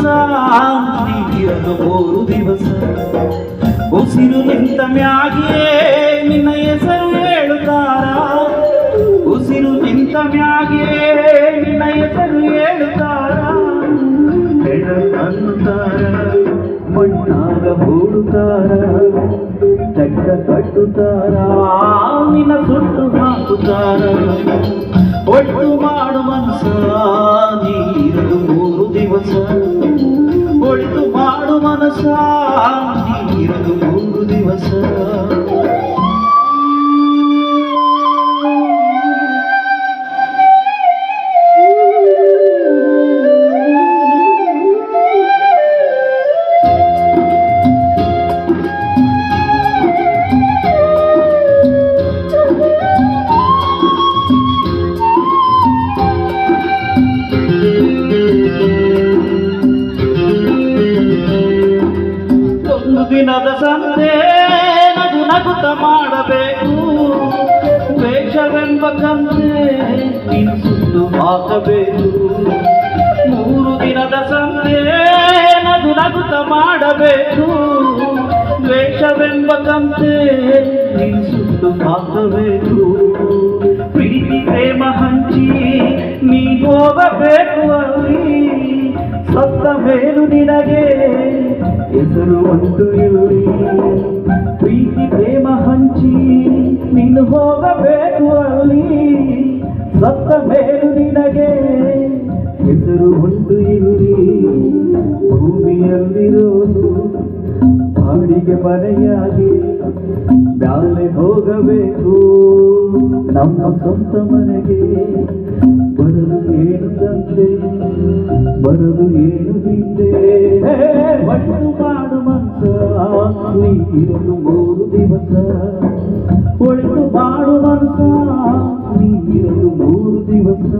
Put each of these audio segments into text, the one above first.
ಮನಸ ನೀರದು ಮೂರು ದಿವಸ? ಉಸಿರು ನಿಂತ ಮ್ಯಾಗೆ ನಿನ್ನ ಹೆಸರು ಹೇಳುತ್ತಾರ? ಉಸಿರು ನಿಂತ ಮ್ಯಾಗೆ ನಿನ್ನ ಹೆಸರು ಹೇಳುತ್ತಾರ? ಅನ್ನುತ್ತಾರ ಮಣ್ಣಾಗ ಹೂಡುತ್ತಾರ ತಟ್ಟ ಕಟ್ಟುತ್ತಾರ? ನಿನ್ನ ಸುಟ್ಟು ಹಾಕುತ್ತಾರ? ಒಟ್ಟು ಮಾಡು ಮನಸ ನೀರದು ಮೂರು ದಿವಸ. ಒಳಿತು ಮಾಡು ಮನಸ ನೀರದು ಮೂರು ದಿವಸ ದಿನದ ಸಂತೆ ನಗು ನಗುತ್ತ ಮಾಡಬೇಕು. ವೇಷವೆಂಬ ಕಂತೆ ನೀನು ಸುತ್ತು ಹಾಕಬೇಕು. ಮೂರು ದಿನದ ಸಂತೆ ನಗು ನಗುತ್ತ ಮಾಡಬೇಕು. ದ್ವೇಷವೆಂಬ ಕಂತೆ ನೀನು ಸುತ್ತು ಹಾಕಬೇಕು. ಪ್ರೇಮ ಹಂಚಿ, ನೀ ಹೋಗಬೇಕು ಅಲ್ಲಿ. ಸತ್ತ ಮೇಲು ನಿನಗೆ ಹೆಸರು ಉಂಟು ಇರುಳಿ ಪ್ರೀತಿ ಪ್ರೇಮ ಹಂಚಿ, ನೀನು ಹೋಗಬೇಕು ಅಲ್ಲಿ. ಸತ್ತ ಮೇಲು ನಿನಗೆ ಹೆಸರು ಉಂಟು ಇರುಳಿ ಭೂಮಿಯಲ್ಲಿರೋದು ಬಾಡಿಗೆ ಮನೆಯಾಗಿ ಬ್ಯಾಲೆ ಹೋಗಬೇಕು. ನಮ್ಮ ಸ್ವಂತ ಮನೆಗೆ ಬರಲು ಏನು ತಂದೆ ಬರಲು ಏನು ಹಿಂದೆ ಒಟ್ಟು ಮಾಡು ಮನಸ ನೀರಲು ಮೂರು ದಿವಸ ಒಳಿತು ಮಾಡು ಮನಸ ನೀರಲು ಮೂರು ದಿವಸ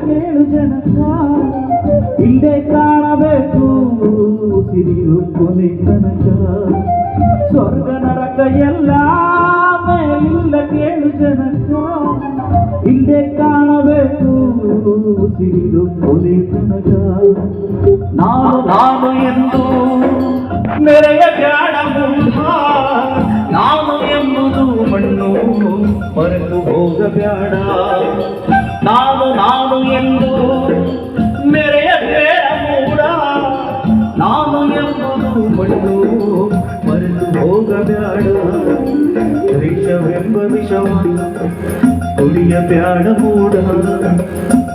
ಕೇಳು ಜನಕ. ಹಿಂದೆ ಕಾಣಬೇಕು ಸಿರಿಯು ಕೊನೆ ತನಕ ಸ್ವರ್ಗ, ನರಕ ಎಲ್ಲ ಮೇಲಿಲ್ಲ ಕೇಳು ಜನಕ. ಹಿಂದೆ ಕಾಣಬೇಕು ಸಿರಿಯು ಕೊನೆ ತನಕ ನಾನು ನಾನು ಎಂದು ನೆರೆಯ ಬ್ಯಾಡ ಮೂಢ. ನಾನು ಎಂಬುದು ಮಣ್ಣು, ಮರೆತು ಹೋಗಬೇಡ. ವಿಷವೆಂಬ ವಿಷವ ಕುಡಿಯ ಬ್ಯಾಡ ಮೂಡ.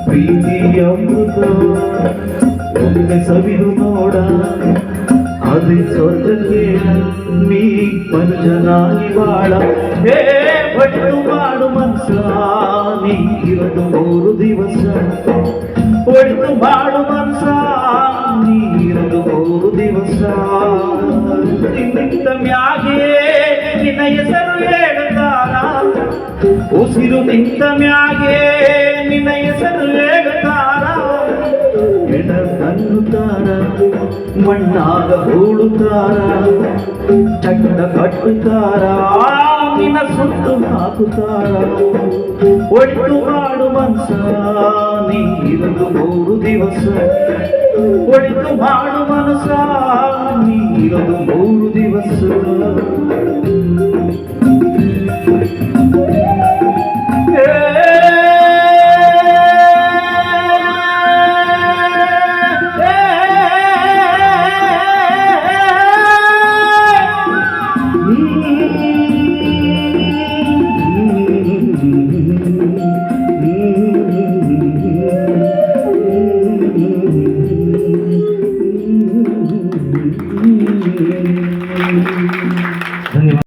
ಪ್ರೀತಿ ಅಮೃತ ಒಮ್ಮೆ ಸವಿದು ನೋಡ. ಅದೇ ಸ್ವರ್ಗಕ್ಕೆ ನೀ ಪಂಚನಾಗಿ ಬಾಳ. ಹೇ ಭಟ್ಟು ಮಾಡು ಮನ್ಸ, ನೀ ಇರೋದು ಮೂರು ದಿವಸ. ಒಳಿತು ಮಾಡು ಮನ್ಸ ನೀರದು ಮೂರು ದಿವಸ. ನಿನ್ನಿಂದ ಮ್ಯಾಗೆ ನಿನ್ನ ಹೆಸರು ಉಸಿರು ನಿಂತ ಮ್ಯಾಗೆ ನಿನ್ನ ಹೆಸರು ಹೇಳುತ್ತಾರ? ಎಡ ತನ್ನುತ್ತಾರ ಮಣ್ಣಾಗ ಹೂಳುತ್ತಾರ ಚಂಡ ಕಟ್ಟುತ್ತಾರ ನಿನ್ನ ಸುಟ್ಟು ಹಾಕುತ್ತಾರ ಒಟ್ಟು ಮಾಡು ಮನ್ಸ ನೀರು ಮೂರು ದಿವಸ. ಒಟ್ಟು ಮಾಡು ಮನಸ ನೀರದು ಮೂರು ದಿವಸ.